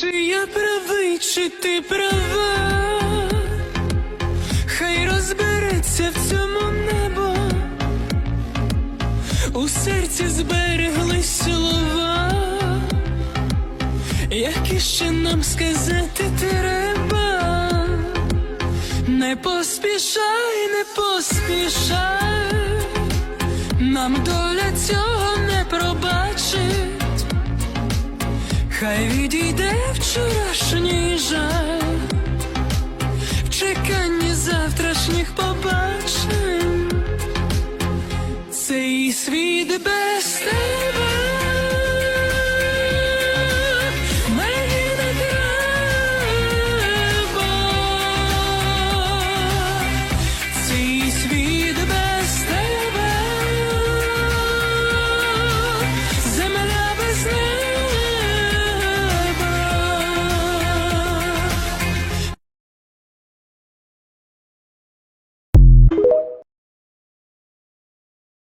Чи я правий, чи ти права? Хай розбереться в цьому небо, у серці збереглись слова, які ще нам сказати треба. Не поспішай, не поспішай, нам доля цього не пробачить. Хай відійде завтрашніх побачень. Цей світ без